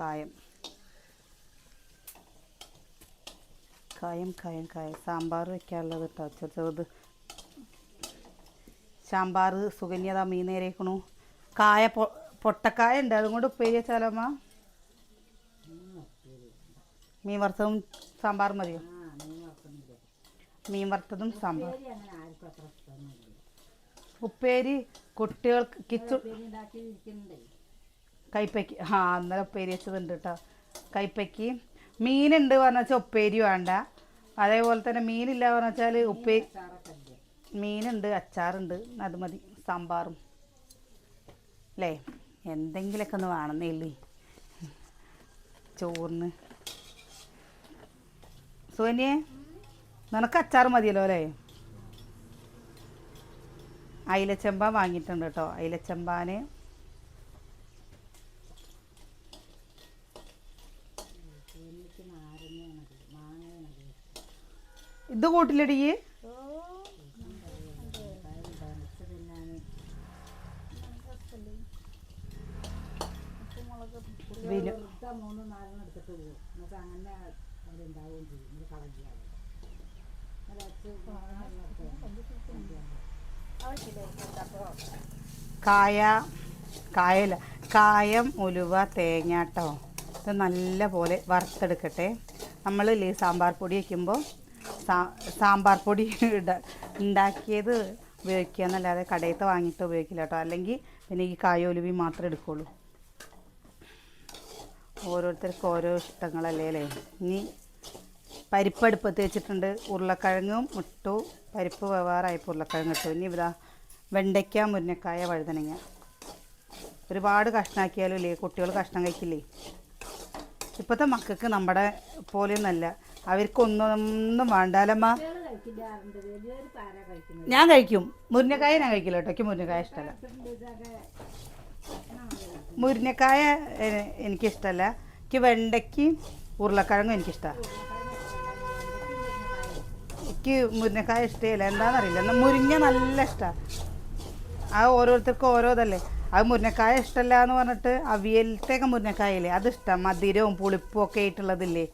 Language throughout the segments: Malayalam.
കായം. കായം കായം കായം. സാമ്പാർ വെക്കാനുള്ളത് കേട്ടോ ചെറു ചെറുത്. സാമ്പാർ സുഗന്യത മീൻ നേരേക്കണു. കായ പൊ പൊട്ടക്കായ ഉണ്ട്. അതും കൊണ്ട് ഉപ്പേരി വെച്ചാലമ്മ മീൻ വറുത്തതും സാമ്പാർ മതിയോ? മീൻ വറുത്തതും സാമ്പാർ ഉപ്പേരി കുട്ടികൾക്ക് കിച്ചു കൈപ്പയ്ക്ക് ആ അന്നേരം ഉപ്പേരി വെച്ചതുണ്ട് കേട്ടോ കൈപ്പയ്ക്ക്. മീനുണ്ട് പറഞ്ഞു വെച്ചാൽ ഉപ്പേരി വേണ്ട. അതേപോലെ തന്നെ മീനില്ല പറഞ്ഞു വെച്ചാൽ ഉപ്പേരി മീനുണ്ട് അച്ചാറുണ്ട് അത് മതി സാമ്പാറും. അല്ലേ എന്തെങ്കിലുമൊക്കെ ഒന്ന് വേണമെന്നേ ഇല്ലേ ചോറിന്. സുവന്യേ നിനക്ക് അച്ചാർ മതിയല്ലോ അല്ലേ അയിലച്ചെമ്പ വാങ്ങിയിട്ടുണ്ട് കേട്ടോ അയിലച്ചെമ്പാന് ഇത് കൂട്ടിലടി. വിനു മൂന്ന് നാലെണ്ണം എടുത്തിട്ട് പോകും. എന്നിട്ട് അങ്ങനെ അവിടെ ഉണ്ടാവുകയും ചെയ്യും ഇത് കളഞ്ഞാൽ കായ കായല കായം ഉലുവ തേങ്ങാട്ടോ. ഇത് നല്ല പോലെ വറുത്തെടുക്കട്ടെ. നമ്മൾ ഇല്ലേ സാമ്പാർ പൊടി വയ്ക്കുമ്പോൾ സാമ്പാർ പൊടി ഉണ്ടാക്കിയത് ഉപയോഗിക്കുക എന്നല്ലാതെ കടയത്ത് വാങ്ങിയിട്ട് ഉപയോഗിക്കില്ല കേട്ടോ. അല്ലെങ്കിൽ പിന്നെ ഈ കായോലുവി മാത്രമേ എടുക്കുള്ളൂ. ഓരോരുത്തർക്ക് ഓരോ ഇഷ്ടങ്ങളല്ലേ അല്ലേ? ഇനി പരിപ്പ് അടുപ്പത്ത് വെച്ചിട്ടുണ്ട്. ഉരുളക്കിഴങ്ങും ഇട്ടു. പരിപ്പ് വെവാറായപ്പോൾ ഉരുളക്കിഴങ്ങ് ഇട്ടു. ഇനി ഇതാ വെണ്ടയ്ക്ക മുരിങ്ങക്കായ വഴുതനങ്ങ. ഒരുപാട് കഷ്ണാക്കിയാലും ഇല്ലേ? കുട്ടികൾ കഷ്ണം കഴിക്കില്ലേ? ഇപ്പോഴത്തെ മക്കൾക്ക് നമ്മുടെ പോലെയൊന്നല്ല അവർക്കൊന്നും വേണ്ടാലമ്മ. ഞാൻ കഴിക്കും. മുരിങ്ങക്കായ ഞാൻ കഴിക്കില്ല കേട്ടോ എനിക്ക് മുരിങ്ങക്കായ ഇഷ്ടമല്ല മുരിങ്ങക്കായ എനിക്കിഷ്ടമല്ല എനിക്ക് വെണ്ടയ്ക്ക് ഉരുളക്കിഴങ്ങും എനിക്കിഷ്ടമാണ് എനിക്ക് മുരിങ്ങക്കായ ഇഷ്ടമില്ല. എന്താണെന്നറിയില്ല എന്നാൽ മുരിങ്ങ നല്ല ഇഷ്ടമാണ് ആ ഓരോരുത്തർക്കും ഓരോതല്ലേ. അത് മുരിങ്ങക്കായ ഇഷ്ടമല്ല എന്ന് പറഞ്ഞിട്ട് അവിയലത്തേക്ക് മുരിങ്ങക്കായല്ലേ അതിഷ്ടം മധുരവും പുളിപ്പും ഒക്കെ ആയിട്ടുള്ളതില്ലേ?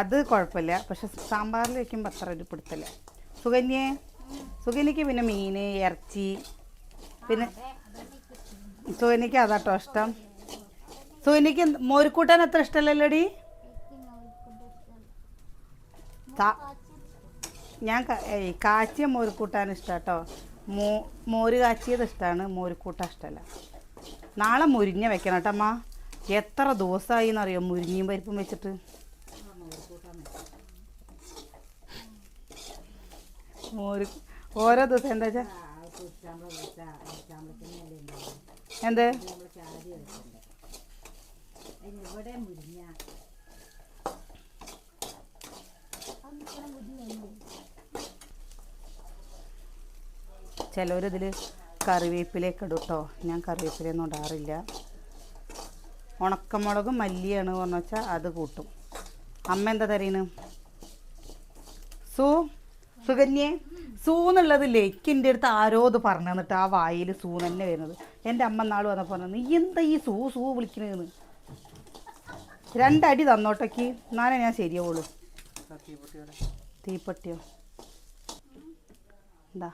അത് കുഴപ്പമില്ല. പക്ഷെ സാമ്പാറിൽ വയ്ക്കുമ്പോൾ അത്ര ഒരു പിടുത്തല്ല സുകന്യേ? സുകന്യക്ക് പിന്നെ മീൻ ഇറച്ചി പിന്നെ സുകന്യക്ക് അതാട്ടോ ഇഷ്ടം. സുകന്യക്ക് മോരിക്കൂട്ടൻ അത്ര ഇഷ്ടമല്ലല്ലോടി? ഞാൻ കാച്ചിയ മോരിക്കൂട്ടാൻ ഇഷ്ടം കേട്ടോ മോ മോര് കാച്ചിയത് ഇഷ്ടമാണ് മോരിക്കൂട്ടാൻ ഇഷ്ടമല്ല നാളെ മുരിഞ്ഞ വെക്കണം കേട്ടോ അമ്മ. എത്ര ദിവസമായി എന്നറിയോ മുരിങ്ങയും പരിപ്പും വെച്ചിട്ട്? മോര്. ഓരോ ദിവസം എന്താ എന്ത്? ചിലവരിതിൽ കറിവേപ്പിലേക്ക് ഇടും കേട്ടോ ഞാൻ കറിവേപ്പിലൊന്നും ഇടാറില്ല. ഉണക്കമുളക് മല്ലിയാണ് പറഞ്ഞു വെച്ചാൽ അത് കൂട്ടും. അമ്മ എന്താ തരീന് സു സുകന്യെ സൂ എന്നുള്ളതില്ലേ അടുത്ത് ആരോ ഇത് പറഞ്ഞു തന്നിട്ട് ആ വായിൽ സൂ തന്നെ വരുന്നത്. എന്റെ അമ്മ നാൾ വന്നപ്പോൾ പറഞ്ഞു നീ എന്താ ഈ സൂ സൂ വിളിക്കണേന്ന്? രണ്ടടി തന്നോട്ടേക്ക്. എന്നാലേ ഞാൻ ശരിയാവുള്ളൂ. തീപ്പട്ടിയോ? എന്താ?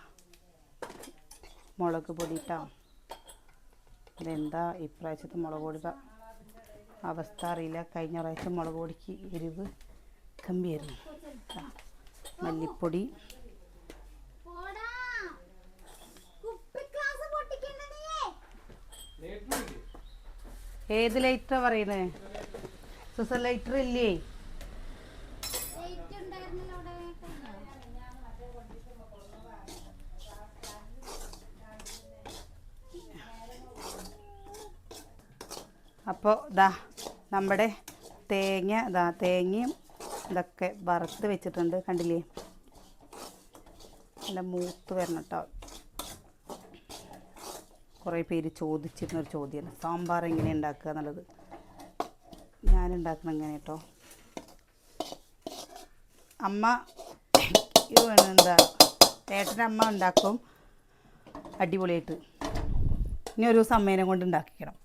മുളക് പൊടിയിട്ടാ? ഇതെന്താ? ഇപ്രാവശ്യത്തെ മുളക് പൊടിയുടെ അവസ്ഥ അറിയില്ല. കഴിഞ്ഞ പ്രാവശ്യം മുളക് പൊടിക്ക് എരിവ് കമ്പിയായിരുന്നു മല്ലിപ്പൊടി. ഏത് ലൈറ്ററാ പറയുന്നേ? സുസ ലൈറ്റർ ഇല്ലേ? അപ്പോൾ ദാ നമ്മുടെ തേങ്ങ ദാ തേങ്ങയും ഇതൊക്കെ വറുത്ത് വെച്ചിട്ടുണ്ട് കണ്ടില്ലേ? നല്ല മൂത്ത് വരണം കേട്ടോ കുറേ പേര് ചോദിച്ചിരുന്നൊരു ചോദ്യമാണ്. സാമ്പാർ എങ്ങനെ ഉണ്ടാക്കുക എന്നുള്ളത്. ഞാൻ എങ്ങനെ കേട്ടോ അമ്മ എന്താ? ഏട്ടനമ്മ ഉണ്ടാക്കും അടിപൊളിയായിട്ട്. ഇനി ഒരു അമ്മേനെ കൊണ്ട് ഉണ്ടാക്കിക്കണം.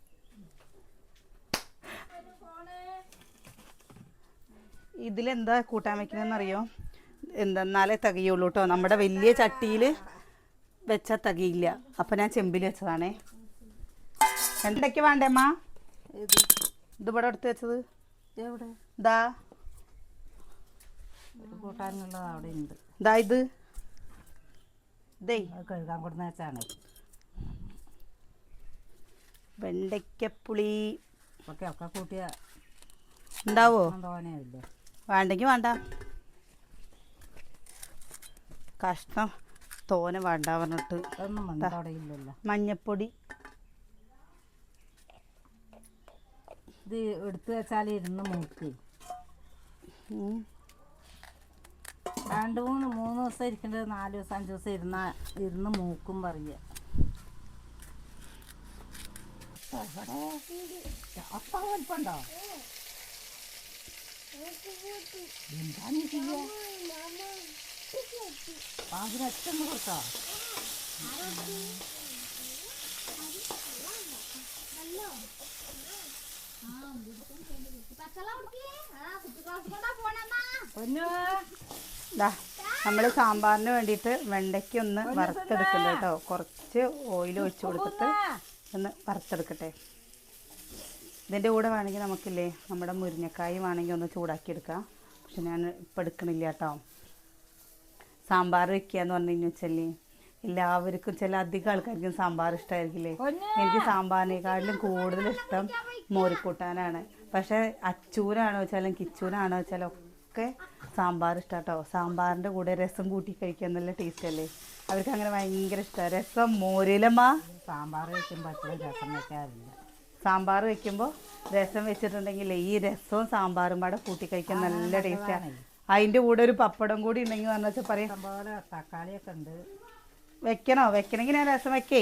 ഇതിലെന്താ കൂട്ടാൻ വെക്കണമെന്നറിയോ എന്തെന്നാലേ തികയുള്ളൂ കേട്ടോ നമ്മുടെ വലിയ ചട്ടിയിൽ വെച്ചാൽ തികയില്ല. അപ്പം ഞാൻ ചെമ്പിൽ വെച്ചതാണേ. എന്തൊക്കെ വേണ്ടേ അമ്മ? ഏത്? ഇത് ഇവിടെ എടുത്ത് വെച്ചത്. ഇതാ കൂട്ടാനുള്ളത് അവിടെ ഉണ്ട്. ഇതാ. ഇത് ഇതേ കഴുകാൻ കൊടുന്ന വെച്ചാണ്. വെണ്ടയ്ക്കപ്പുളി. ഒക്കെ ഒക്കെ കൂട്ടിയ ഉണ്ടാവോ? തോനെയില്ല വേണ്ടെങ്കിൽ വേണ്ട. കഷ്ണം തോനെ വേണ്ട പറഞ്ഞിട്ട്. മഞ്ഞപ്പൊടി. ഇത് എടുത്തു വെച്ചാൽ ഇരുന്ന് മൂക്ക്. രണ്ട് മൂന്ന് മൂന്ന് ദിവസം ഇരിക്കേണ്ടത് നാല് ദിവസം അഞ്ച് ദിവസം ഇരുന്ന ഇരുന്ന് മൂക്കും പറയുക അപ്പ വലിപ്പുണ്ടോ എന്താ നീ ചെയ്യാ പാമ്പിന് അച്ഛൻ കൊടുത്തോ പച്ചവെള്ളം കുടിക്കേ ആ കുട്ടി നമ്മൾ സാമ്പാറിന് വേണ്ടിയിട്ട് വെണ്ടയ്ക്ക ഒന്ന് വറുത്തെടുക്കണ്ട കേട്ടോ കുറച്ച് ഓയിൽ ഒഴിച്ചു കൊടുത്തിട്ട് ഒന്ന് വറുത്തെടുക്കട്ടെ. ഇതിന്റെ കൂടെ വേണമെങ്കിൽ നമുക്കില്ലേ നമ്മുടെ മുരിങ്ങക്കായ വേണമെങ്കിൽ ഒന്ന് ചൂടാക്കി എടുക്കാം പക്ഷെ ഞാൻ ഇപ്പം എടുക്കണില്ല കേട്ടോ. സാമ്പാർ വെക്കുക എന്ന് പറഞ്ഞു കഴിഞ്ഞാൽ വെച്ചല്ലേ എല്ലാവർക്കും ചില അധികം ആൾക്കാർക്കും സാമ്പാർ ഇഷ്ടമായിരിക്കില്ലേ എനിക്ക് സാമ്പാറിനേക്കാളിലും കൂടുതൽ ഇഷ്ടം മോരിക്കൂട്ടാനാണ് പക്ഷേ അച്ചൂരാണോ വെച്ചാലും കിച്ചൂരാണോ വെച്ചാലും ഒക്കെ സാമ്പാർ ഇഷ്ടം കേട്ടോ. സാമ്പാറിന്റെ കൂടെ രസം കൂട്ടി കഴിക്കാൻ നല്ല ടേസ്റ്റ് അല്ലേ? അവർക്ക് അങ്ങനെ ഭയങ്കര ഇഷ്ടമാണ് രസം മോരിലമ്മ. സാമ്പാർ വെക്കുമ്പോൾ രസം വെക്കാറില്ല. സാമ്പാർ വെക്കുമ്പോൾ രസം വെച്ചിട്ടുണ്ടെങ്കിൽ ഈ രസവും സാമ്പാറും പാടെ കൂട്ടി കഴിക്കാൻ നല്ല ടേസ്റ്റാണ് അതിന്റെ കൂടെ ഒരു പപ്പടം കൂടി ഉണ്ടെങ്കിൽ എന്ന് വെച്ചാൽ പറയും. തക്കാളിയൊക്കെ ഉണ്ട്. വെക്കണോ? വെക്കണമെങ്കിൽ ഞാൻ രസം വെക്കേ.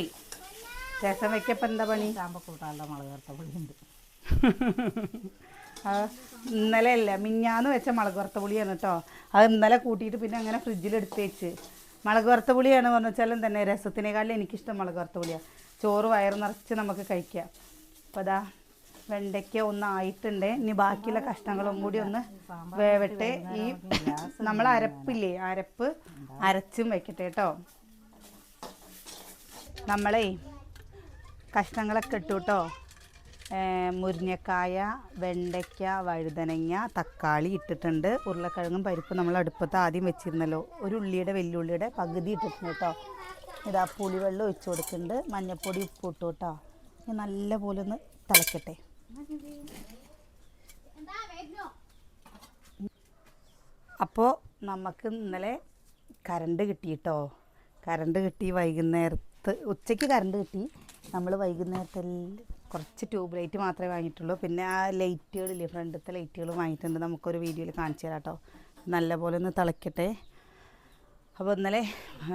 രസം വെക്കപ്പോൾ എന്താ പണി? ചാമ്പ കൂട്ടാനുള്ള മുളക് വറുത്ത പുളിയുണ്ട് ഇന്നലെ അല്ല മിഞ്ഞാന്ന് വെച്ച മുളക് വറുത്ത പുളിയാണ് കേട്ടോ അത് ഇന്നലെ കൂട്ടിയിട്ട് പിന്നെ അങ്ങനെ ഫ്രിഡ്ജിൽ എടുത്തേച്ച് വെച്ച്. മുളക് വറുത്ത പുളിയാണ് പറഞ്ഞു വെച്ചാലും തന്നെ രസത്തിനേക്കാളും എനിക്കിഷ്ടം മുളക് വറുത്ത പുളിയാണ് ചോറ് വയറ് നിറച്ച് നമുക്ക് കഴിക്കാം. അപ്പോൾ അതാ വെണ്ടയ്ക്ക ഒന്ന് ആയിട്ടുണ്ട്. ഇനി ബാക്കിയുള്ള കഷ്ണങ്ങളും കൂടി ഒന്ന് വേവട്ടെ. ഈ നമ്മൾ അരപ്പില്ലേ അരപ്പ് അരച്ചും വെക്കട്ടെ കേട്ടോ. നമ്മളേ കഷ്ണങ്ങളൊക്കെ ഇട്ടു കേട്ടോ. മുരിങ്ങക്കായ വെണ്ടയ്ക്ക വഴുതനങ്ങ തക്കാളി ഇട്ടിട്ടുണ്ട്. ഉരുളക്കിഴങ്ങും പരിപ്പും നമ്മൾ അടുപ്പത്ത് ആദ്യം വെച്ചിരുന്നല്ലോ. ഒരു ഉള്ളിയുടെ വെല്ലുള്ളിയുടെ പകുതി ഇട്ടിട്ടുണ്ട് കേട്ടോ. ഇതാ പുളിവെള്ളം ഒഴിച്ചു കൊടുക്കുന്നുണ്ട്. മഞ്ഞൾപ്പൊടി ഉപ്പ് ഇട്ടു കേട്ടോ. ഇനി നല്ല പോലെ ഒന്ന് തിളക്കട്ടെ. അപ്പോൾ നമുക്ക് ഇന്നലെ കറണ്ട് കിട്ടി കേട്ടോ കറണ്ട് കിട്ടി വൈകുന്നേരത്ത് ഉച്ചയ്ക്ക് കറണ്ട് കിട്ടി. നമ്മൾ വൈകുന്നേരത്തിൽ കുറച്ച് ട്യൂബ് ലൈറ്റ് മാത്രമേ വാങ്ങിയിട്ടുള്ളൂ. പിന്നെ ആ ലൈറ്റുകളില്ലേ ഫ്രണ്ടത്തെ ലൈറ്റുകൾ വാങ്ങിയിട്ടുണ്ട്. നമുക്കൊരു വീഡിയോയിൽ കാണിച്ചു തരാം കേട്ടോ നല്ലപോലെ ഒന്ന് തിളക്കട്ടെ. അപ്പോൾ ഇന്നലെ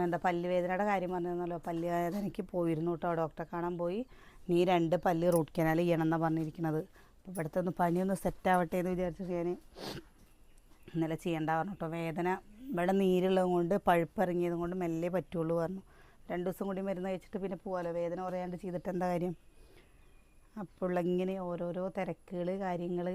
എന്താ പല്ലുവേദനയുടെ കാര്യം പറഞ്ഞിരുന്നല്ലോ. പല്ലുവേദനയ്ക്ക് പോയിരുന്നു കേട്ടോ ഡോക്ടറെ കാണാൻ പോയി. നീ രണ്ട് പല്ല് റൂട്ട് കനാൽ ചെയ്യണം എന്നാണ് പറഞ്ഞിരിക്കുന്നത്. അപ്പോൾ ഇവിടുത്തെ ഒന്ന് പനിയൊന്ന് സെറ്റ് ആവട്ടെ എന്ന് വിചാരിച്ചിട്ട് ഞാൻ ഇന്നലെ ചെയ്യണ്ട പറഞ്ഞു കേട്ടോ വേദന ഇവിടെ നീരുള്ളത് കൊണ്ട് പഴുപ്പിറങ്ങിയത് കൊണ്ട് മെല്ലെ പറ്റുള്ളൂ പറഞ്ഞു. രണ്ട് ദിവസം കൂടി മരുന്ന് കഴിച്ചിട്ട് പിന്നെ പോകാമല്ലോ വേദന കുറയാണ്ട് ചെയ്തിട്ട് എന്താ കാര്യം? അപ്പോൾ ഇങ്ങനെ ഓരോരോ തിരക്കുകൾ കാര്യങ്ങൾ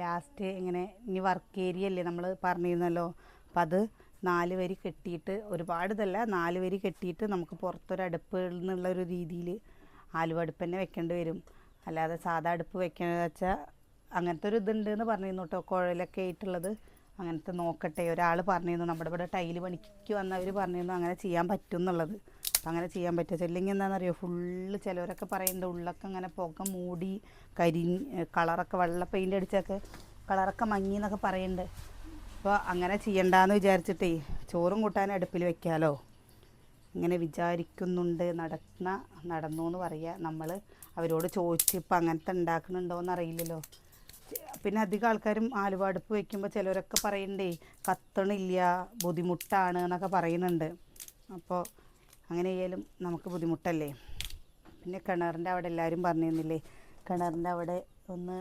ലാസ്റ്റ് ഇങ്ങനെ ഇനി വർക്ക് ഏരിയ അല്ലേ നമ്മൾ പറഞ്ഞിരുന്നല്ലോ? അപ്പം അത് നാല് വരി കെട്ടിയിട്ട് ഒരുപാട് ഇതല്ല നാല് വരി കെട്ടിയിട്ട് നമുക്ക് പുറത്തൊരു അടുപ്പ് എന്നുള്ള ഒരു രീതിയിൽ ആലുവ അടുപ്പ് തന്നെ വെക്കേണ്ടി വരും. അല്ലാതെ സാധാ അടുപ്പ് വെക്കണമെന്ന് വെച്ചാൽ അങ്ങനത്തെ ഒരു ഇതുണ്ട് എന്ന് പറഞ്ഞിരുന്നു കേട്ടോ കുഴലൊക്കെ ആയിട്ടുള്ളത്. അങ്ങനത്തെ നോക്കട്ടെ ഒരാൾ പറഞ്ഞിരുന്നു നമ്മുടെ ഇവിടെ ടൈൽ പണിക്ക് വന്നവർ പറഞ്ഞിരുന്നു അങ്ങനെ ചെയ്യാൻ പറ്റും എന്നുള്ളത് അപ്പം അങ്ങനെ ചെയ്യാൻ പറ്റുക ഇല്ലെങ്കിൽ എന്താണെന്നറിയോ ഫുള്ള് ചിലവരൊക്കെ പറയുന്നുണ്ട് ഉള്ളൊക്കെ അങ്ങനെ പുക മൂടി കരി കളറൊക്കെ വെള്ള പെയിന്റ് അടിച്ചൊക്കെ കളറൊക്കെ മങ്ങി എന്നൊക്കെ പറയുന്നുണ്ട് അപ്പോൾ അങ്ങനെ ചെയ്യണ്ടെന്ന് വിചാരിച്ചിട്ടേ ചോറും കൂട്ടാൻ അടുപ്പിൽ വെക്കാലോ. ഇങ്ങനെ വിചാരിക്കുന്നുണ്ട് നടന്ന നടന്നു എന്ന് പറയുക നമ്മൾ അവരോട് ചോദിച്ച് ഇപ്പം അങ്ങനത്തെ ഉണ്ടാക്കുന്നുണ്ടോ എന്നറിയില്ലല്ലോ. പിന്നെ അധികം ആൾക്കാരും ആലുവാടുപ്പ് വയ്ക്കുമ്പോൾ ചിലരൊക്കെ പറയണ്ടേ കത്തണില്ല ബുദ്ധിമുട്ടാണ് എന്നൊക്കെ പറയുന്നുണ്ട്. അപ്പോൾ അങ്ങനെ ചെയ്യാലും നമുക്ക് ബുദ്ധിമുട്ടല്ലേ? പിന്നെ കിണറിന്റെ അവിടെ എല്ലാവരും പറഞ്ഞിരുന്നില്ലേ കിണറിന്റെ അവിടെ ഒന്ന്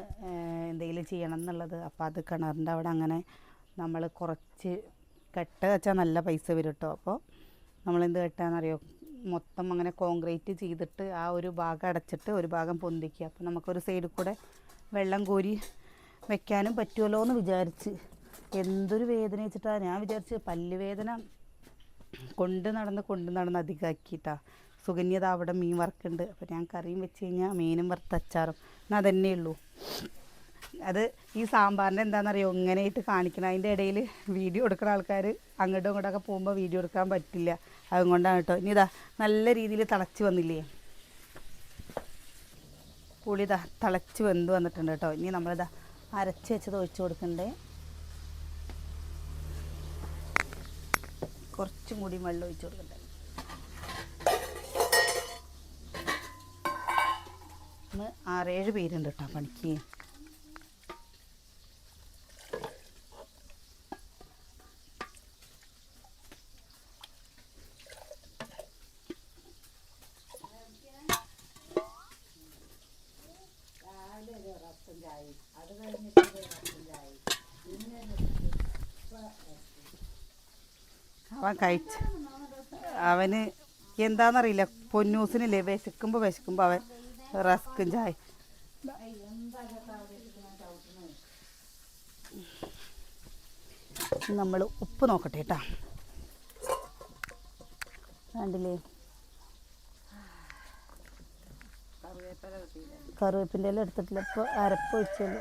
എന്തെങ്കിലും ചെയ്യണം എന്നുള്ളത്. അപ്പോൾ അത് കിണറിന്റെ അവിടെ അങ്ങനെ നമ്മൾ കുറച്ച് കെട്ട വെച്ചാൽ നല്ല പൈസ വരും കേട്ടോ അപ്പോൾ നമ്മളെന്ത് കെട്ടാന്നറിയോ? മൊത്തം അങ്ങനെ കോൺക്രീറ്റ് ചെയ്തിട്ട് ആ ഒരു ഭാഗം അടച്ചിട്ട് ഒരു ഭാഗം പൊന്തിക്കുക. അപ്പോൾ നമുക്കൊരു സൈഡിൽ കൂടെ വെള്ളം കോരി വെക്കാനും പറ്റുമല്ലോ എന്ന് വിചാരിച്ച്. എന്തൊരു വേദന വെച്ചിട്ടാ ഞാൻ വിചാരിച്ച് പല്ല് വേദന കൊണ്ട് നടന്ന് കൊണ്ട് നടന്ന് അധികമാക്കിയിട്ടാ സുകന്യത അവിടെ മീൻ വറുക്കുന്നുണ്ട്. അപ്പോൾ ഞാൻ കറിയും വെച്ച് കഴിഞ്ഞാൽ മീനും വറുത്ത് അച്ചാറും. എന്നാൽ അതന്നെ ഉള്ളൂ അത് ഈ സാമ്പാറിന്റെ എന്താണെന്നറിയോ? ഇങ്ങനെയായിട്ട് കാണിക്കണം. അതിന്റെ ഇടയിൽ വീഡിയോ എടുക്കുന്ന ആൾക്കാർ അങ്ങോട്ടും ഇങ്ങോട്ടൊക്കെ പോകുമ്പോൾ വീഡിയോ എടുക്കാൻ പറ്റില്ല. അതുകൊണ്ടാണ് കേട്ടോ. ഇനി ഇതാ നല്ല രീതിയിൽ തിളച്ച് വന്നില്ലേ? പുളി ഇതാ തിളച്ച് വെന്ത് വന്നിട്ടുണ്ട് കേട്ടോ. ഇനി നമ്മളിതാ അരച്ച് വെച്ചത് ഒഴിച്ചു കൊടുക്കണ്ടേ? കുറച്ചും കൂടി വെള്ളം ഒഴിച്ചു കൊടുക്കണ്ടേ? ആറേഴ് പേരുണ്ട് കേട്ടോ പണിക്ക്. അവൻ കഴിച്ച്. അവന് എന്താണെന്നറിയില്ല പൊന്നൂസിനില്ലേ വിശക്കുമ്പോൾ വിശക്കുമ്പോൾ അവൻ റസ്കും ചായ നമ്മൾ ഉപ്പ് നോക്കട്ടെ കേട്ടാ കണ്ടില്ലേ? കറിവേപ്പിന്റെ ഇല എടുത്തിട്ടില്ല. ഇപ്പോൾ അരപ്പ് വെച്ചതാ.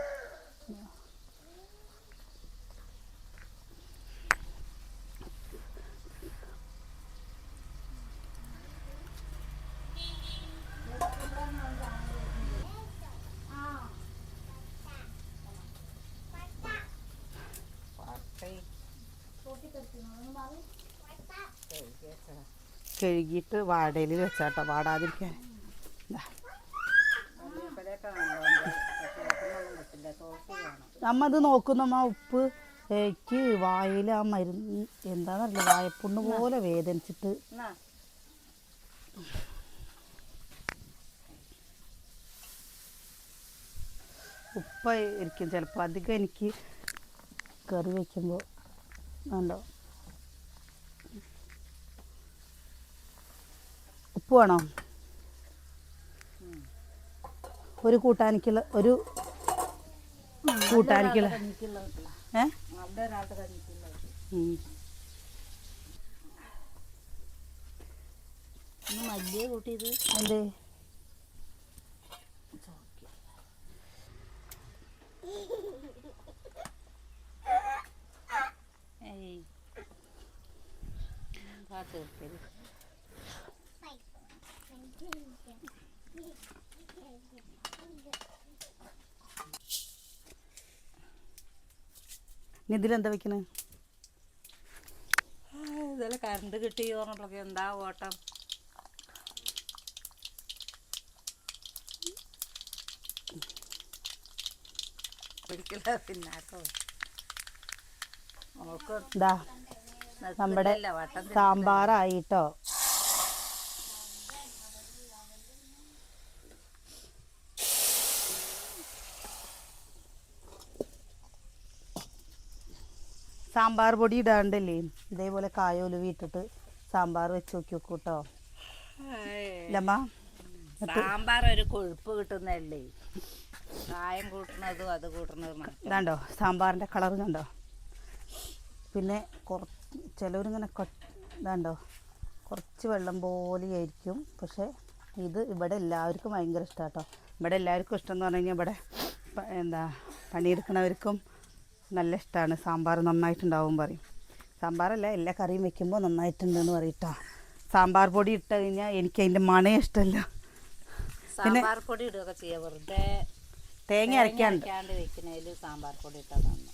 കഴുകിയിട്ട് വാടയിൽ വെച്ചാട്ടോ വാടാതിരിക്കാൻ ദാ. കറിവേപ്പിലയൊക്കെ നല്ലോണം പക്ഷേ ഉപ്പൊന്നും പറ്റില്ല സോസ് വേണം നമ്മ നോക്കുന്ന നോക്കുന്നമ്മ ഉപ്പ് എനിക്ക് വായിൽ ആ മരുന്ന് എന്താണെന്നറിയില്ല വായപ്പുണ്ണ് പോലെ വേദനിച്ചിട്ട്. ഉപ്പ ഇരിക്കും ചിലപ്പോൾ അധികം എനിക്ക് കറി വയ്ക്കുമ്പോൾ ഉണ്ടോ ഉപ്പ് വേണോ? ഒരു കൂട്ടാനിക്കുള്ള ഒരു കൂട്ടാനിക്കുള്ള. ഏ. മല്ലിയെ കൂട്ടിയത്. എന്തേ? ചേർക്കൽ ഇനി ഇതിലെന്താ വെക്കണേ? ഇതെല്ലാം കറണ്ട് കിട്ടി പറഞ്ഞിട്ടൊക്കെ എന്താ ഓട്ടം? ഒരിക്കലും ഇതാ നമ്മുടെ സാമ്പാറായിട്ടോ. സാമ്പാർ പൊടി ഇടാണ്ടല്ലേ? ഇതേപോലെ കായോൽ വീട്ടിട്ട് ഇട്ടിട്ട് സാമ്പാർ വെച്ച് നോക്കി നോക്കൂ കേട്ടോ. ഇല്ലമ്മ സാമ്പാർ ഒരു കൊഴുപ്പ് കിട്ടുന്നല്ലേ കായം കൂട്ടുന്നതും അത് കൂട്ടുന്നതും ഇതാണ്ടോ സാമ്പാറിന്റെ കളർ കണ്ടോ? പിന്നെ ചിലവരിങ്ങനെ ഇതാണ്ടോ കുറച്ച് വെള്ളം പോലെയായിരിക്കും പക്ഷേ ഇത് ഇവിടെ എല്ലാവർക്കും ഭയങ്കര ഇഷ്ടമാണ് കേട്ടോ. ഇവിടെ എല്ലാവർക്കും ഇഷ്ടം എന്ന് പറഞ്ഞു കഴിഞ്ഞാൽ ഇവിടെ എന്താ പണിയെടുക്കണവർക്കും നല്ല ഇഷ്ടമാണ് സാമ്പാർ നന്നായിട്ടുണ്ടാവും പറയും. സാമ്പാറല്ല എല്ലാ കറിയും വെക്കുമ്പോൾ നന്നായിട്ടുണ്ടെന്ന് പറയട്ടോ. സാമ്പാർ പൊടി ഇട്ട് കഴിഞ്ഞാൽ എനിക്ക് അതിന്റെ മണ ഇഷ്ടമല്ല സാമ്പാർ പൊടി ഇടുകയൊക്കെ ചെയ്യാം. വെറുതെ തേങ്ങ അരക്കാണ്ട്. വെക്കുന്നതിൽ സാമ്പാർ പൊടി ഇട്ടാൽ നന്നു.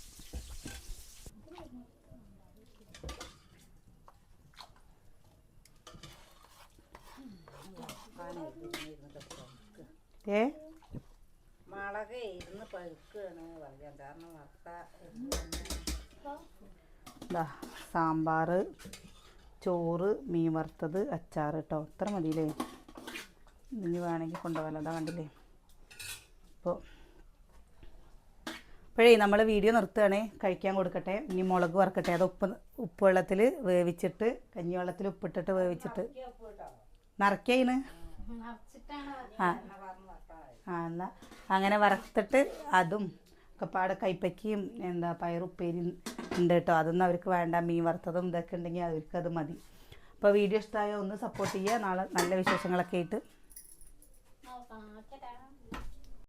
ഏ? മുളക് ഇരുന്ന് പഴുക്കുകയാണ് പറയാം കാരണം വറുത്ത ദാ സാമ്പാർ ചോറ് മീൻ വറുത്തത് അച്ചാർ കേട്ടോ ഇത്ര മതിയില്ലേ? ഇനി വേണമെങ്കിൽ കൊണ്ടുപോകാലോ. അതാ കണ്ടില്ലേ? അപ്പോൾ അപ്പോഴേ നമ്മൾ വീഡിയോ നിർത്തുകയാണേ. കഴിക്കാൻ കൊടുക്കട്ടെ. ഇനി മുളക് വറക്കട്ടെ. അത് ഉപ്പ് ഉപ്പ് വെള്ളത്തിൽ വേവിച്ചിട്ട് കഞ്ഞിവെള്ളത്തിൽ ഉപ്പിട്ടിട്ട് വേവിച്ചിട്ട്. നിറയ്ക്കയിന് ആ. ആ എന്നാൽ അങ്ങനെ വറുത്തിട്ട് അതും ഒക്കെപ്പാടെ കൈപ്പയ്ക്കയും എന്താ പയറുപ്പേരി ഉണ്ട് കേട്ടോ. അതൊന്നും അവർക്ക് വേണ്ട. മീൻ വറുത്തതും ഇതൊക്കെ ഉണ്ടെങ്കിൽ അവർക്ക് അത് മതി. അപ്പോൾ വീഡിയോ ഇഷ്ടമായ? ഒന്ന് സപ്പോർട്ട് ചെയ്യുക. നാളെ നല്ല വിശേഷങ്ങളൊക്കെ ആയിട്ട്.